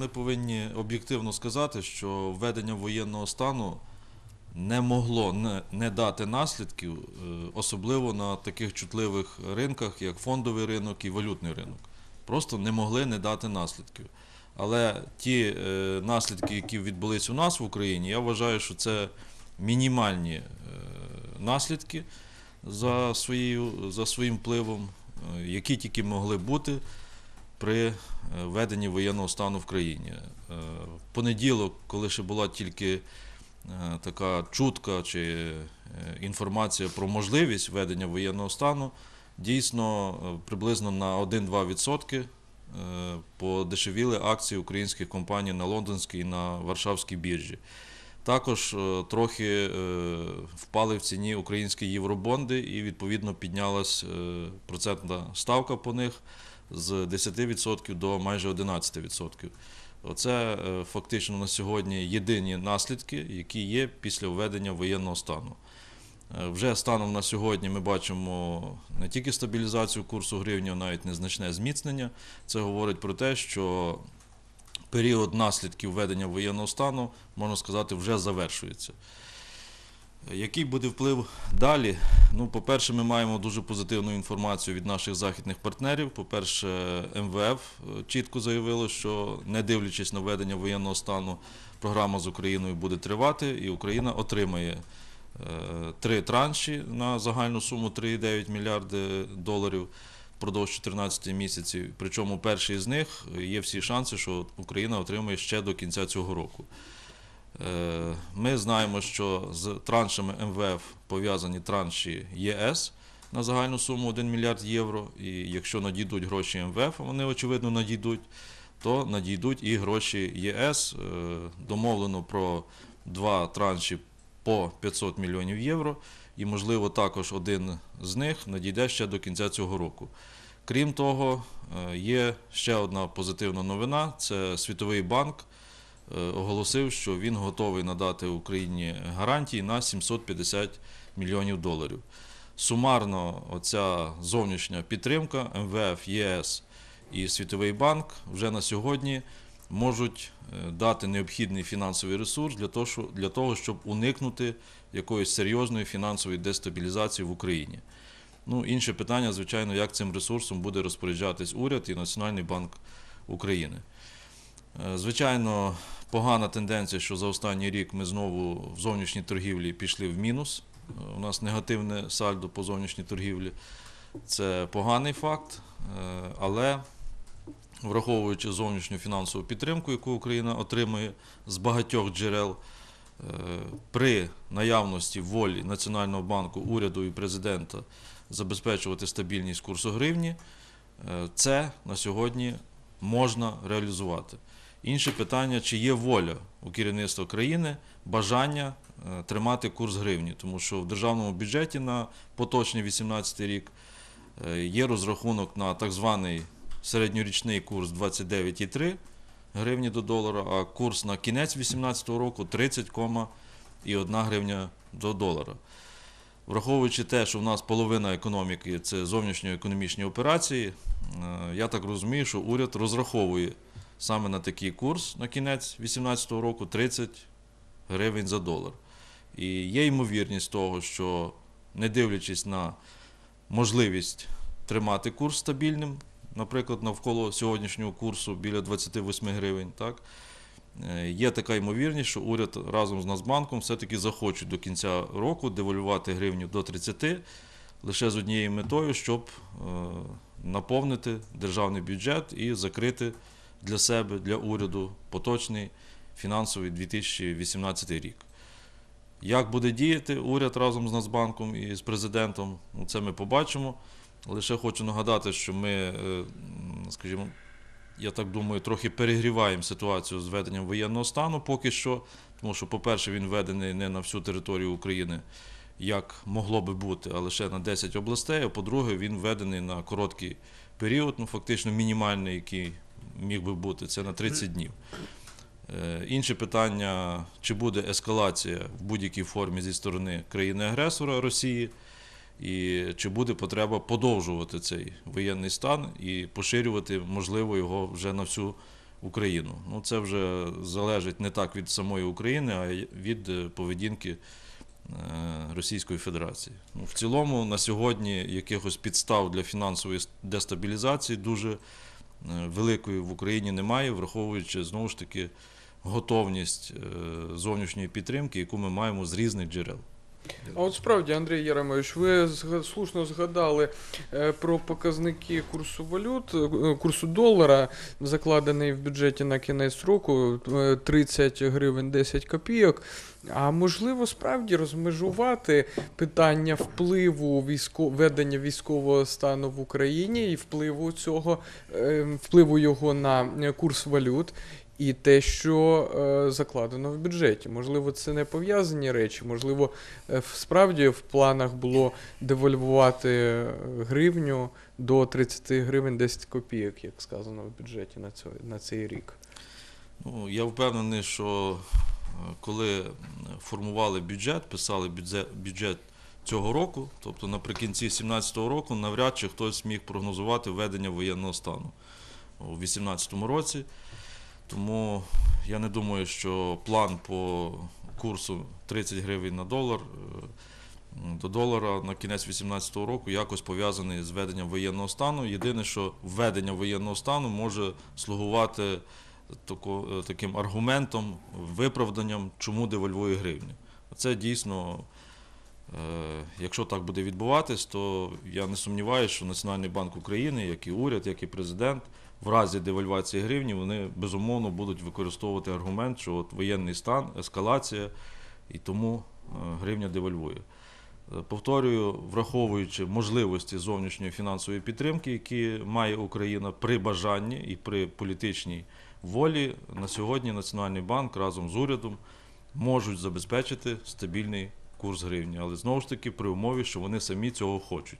ми повинні об'єктивно сказати, що введення воєнного стану не могло не, не дати наслідків, е, особливо на таких чутливих ринках, як фондовий ринок і валютний ринок. Просто не могли не дати наслідків. Але ті е, наслідки, які відбулись у нас в Україні, я вважаю, що це мінімальні е, наслідки за, своєю, за своїм впливом, які тільки могли бути при е, введенні воєнного стану в країні. Е, В понеділок, коли ще була тільки е, така чутка чи інформація про можливість введення воєнного стану, дійсно приблизно на 1-2% е, подешевіли акції українських компаній на лондонській і на Варшавській біржі. Також е, трохи е, впали в ціні українські євробонди і відповідно піднялась е, процентна ставка по них з 10% до майже 11%. Оце фактично на сьогодні єдині наслідки, які є після введення воєнного стану. Вже станом на сьогодні ми бачимо не тільки стабілізацію курсу гривні, а навіть незначне зміцнення. Це говорить про те, що період наслідків введення воєнного стану, можна сказати, вже завершується. Який буде вплив далі? Ну, по-перше, ми маємо дуже позитивну інформацію від наших західних партнерів. По-перше, МВФ е, чітко заявило, що не дивлячись на введення воєнного стану, програма з Україною буде тривати, і Україна отримає е, три транші на загальну суму 3,9 мільярди доларів впродовж 14 місяців. Причому перший з них є всі шанси, що Україна отримає ще до кінця цього року. Е, Ми знаємо, що з траншами МВФ пов'язані транші ЄС на загальну суму 1 мільярд євро. І якщо надійдуть гроші МВФ, вони очевидно надійдуть, то надійдуть і гроші ЄС. Е, Домовлено про два транші по 500 мільйонів євро. І, можливо, також один з них надійде ще до кінця цього року. Крім того, е, є ще одна позитивна новина: це Світовий банк е, оголосив, що він готовий надати Україні гарантії на 750 мільйонів доларів. Сумарно, оця зовнішня підтримка МВФ, ЄС і Світовий банк вже на сьогодні можуть е, дати необхідний фінансовий ресурс для того, щоб уникнути якоїсь серйозної фінансової дестабілізації в Україні. Ну, інше питання, звичайно, як цим ресурсом буде розпоряджатись уряд і Національний банк України. Е, Звичайно, погана тенденція, що за останній рік ми знову в зовнішній торгівлі пішли в мінус. Е, У нас негативне сальдо по зовнішній торгівлі. Це поганий факт, але враховуючи зовнішню фінансову підтримку, яку Україна отримує з багатьох джерел, е, при наявності волі Національного банку, уряду і президента забезпечувати стабільність курсу гривні, е, це на сьогодні можна реалізувати. Інше питання, чи є воля у керівництва країни, бажання е, тримати курс гривні, тому що в державному бюджеті на поточний 2018 рік є розрахунок на так званий середньорічний курс 29,3 гривні до долара, а курс на кінець 2018 року 30,1 гривня до долара. Враховуючи те, що в нас половина економіки це зовнішньоекономічні операції, е, я так розумію, що уряд розраховує саме на такий курс на кінець 2018 року 30 гривень за долар. І є ймовірність того, що не дивлячись на можливість тримати курс стабільним, наприклад, навколо сьогоднішнього курсу біля 28 гривень, так, е, є така ймовірність, що уряд разом з Нацбанком все-таки захочуть до кінця року девальвувати гривню до 30 лише з однією метою, щоб е, наповнити державний бюджет і закрити для себе, для уряду поточний фінансовий 2018 рік. Як буде діяти уряд разом з Нацбанком і з президентом, ну, це ми побачимо. Лише хочу нагадати, що ми, е, скажімо, я так думаю, трохи перегріваємо ситуацію з введенням воєнного стану поки що. Тому що, по-перше, він введений не на всю територію України, як могло би бути, а лише на 10 областей. А по-друге, він введений на короткий період, ну фактично мінімальний, який міг би бути, це на 30 днів. Е, Інше питання, чи буде ескалація в будь-якій формі зі сторони країни-агресора Росії, і чи буде потреба подовжувати цей воєнний стан і поширювати, можливо, його вже на всю Україну. Ну, це вже залежить не так від самої України, а від е, поведінки е, Російської Федерації. Ну, в цілому, на сьогодні якихось підстав для фінансової дестабілізації дуже е, великої в Україні немає, враховуючи знову ж таки готовність зовнішньої підтримки, яку ми маємо з різних джерел. А от справді, Андрій Яремович, ви слушно згадали е, про показники курсу валют, е, курсу долара, закладений в бюджеті на кінець року е, 30 гривень 10 копійок. А можливо, справді розмежувати питання впливу військо... ведення військового стану в Україні і впливу цього, е, впливу його на е, курс валют. І те, що е, закладено в бюджеті. Можливо, це не пов'язані речі. Можливо, е, справді в планах було девальвувати е, гривню до 30 гривень 10 копійок, як сказано в бюджеті на, цей, на цей рік. Ну, я впевнений, що е, коли формували бюджет, писали бюджет, бюджет цього року, тобто наприкінці 2017 року, навряд чи хтось міг прогнозувати введення воєнного стану у 2018 році. Тому я не думаю, що план по курсу 30 гривень на долар е, до долара на кінець 2018 року якось пов'язаний з введенням воєнного стану. Єдине, що введення воєнного стану може слугувати е, таким аргументом, виправданням, чому девальвує гривню. Це дійсно, е, якщо так буде відбуватись, то я не сумніваюся, що Національний банк України, як і уряд, як і президент, в разі девальвації гривні, вони безумовно будуть використовувати аргумент, що от воєнний стан, ескалація, і тому е, гривня девальвує. Е, Повторюю, враховуючи можливості зовнішньої фінансової підтримки, які має Україна при бажанні і при політичній волі, на сьогодні Національний банк разом з урядом можуть забезпечити стабільний курс гривні. Але знову ж таки при умові, що вони самі цього хочуть.